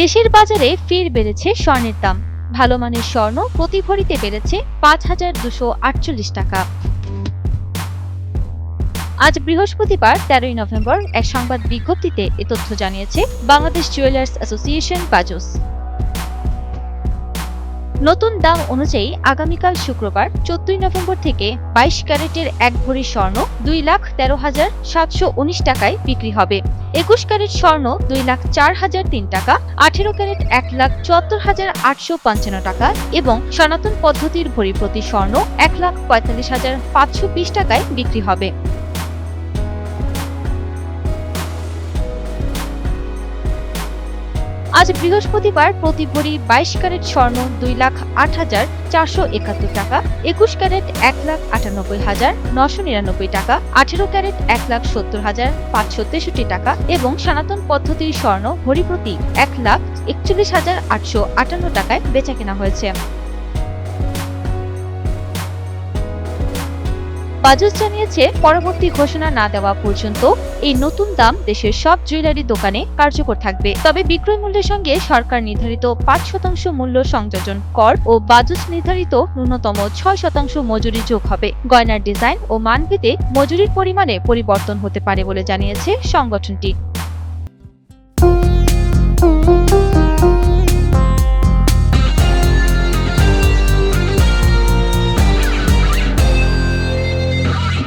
দেশের বাজারে ফের বেড়েছে স্বর্ণের দাম। ভালো মানের স্বর্ণ প্রতি ভরিতে বেড়েছে পাঁচ হাজার দুশো আটচল্লিশ টাকা। আজ বৃহস্পতিবার, তেরোই নভেম্বর, এক সংবাদ বিজ্ঞপ্তিতে এ তথ্য জানিয়েছে বাংলাদেশ জুয়েলার্স অ্যাসোসিয়েশন বাজুস। নতুন দাম অনুযায়ী আগামীকাল শুক্রবার, চোদ্দই নভেম্বর থেকে বাইশ ক্যারেটের এক ভরি স্বর্ণ দুই লাখ তেরো হাজার সাতশো উনিশ টাকায় বিক্রি হবে। একুশ ক্যারেট স্বর্ণ দুই লাখ চার হাজার তিন টাকা, আঠেরো ক্যারেট এক লাখ চুয়াত্তর হাজার আটশো পঞ্চান্ন টাকা এবং সনাতন পদ্ধতির ভরি প্রতি স্বর্ণ এক লাখ পঁয়তাল্লিশ হাজার পাঁচশো বিশ টাকায় বিক্রি হবে। আজ বৃহস্পতিবার প্রতি ভরি বাইশ ক্যারেট স্বর্ণ দুই লাখ আট হাজার চারশো একাত্তর টাকা, একুশ ক্যারেট এক লাখ আটানব্বই হাজার নশো নিরানব্বই টাকা, আঠেরো ক্যারেট এক লাখ সত্তর হাজার পাঁচশো তেষট্টি টাকা এবং সনাতন পদ্ধতির স্বর্ণ ভরি প্রতি এক লাখ একচল্লিশ হাজার আটশো আটান্ন টাকায় বেচা কেনা হয়েছে। বাজাজ জানিয়েছে, পরবর্তী ঘোষণা না দেওয়া পর্যন্ত এই নতুন দাম দেশের সব জুয়েলারি দোকানে কার্যকর থাকবে। তবে বিক্রয় মূল্যের সঙ্গে সরকার নির্ধারিত পাঁচ শতাংশ মূল্য সংযোজন কর ও বাজাজ নির্ধারিত ন্যূনতম ছয় শতাংশ মজুরি যোগ হবে। গয়নার ডিজাইন ও মানভেদে মজুরির পরিমাণে পরিবর্তন হতে পারে বলে জানিয়েছে সংগঠনটি।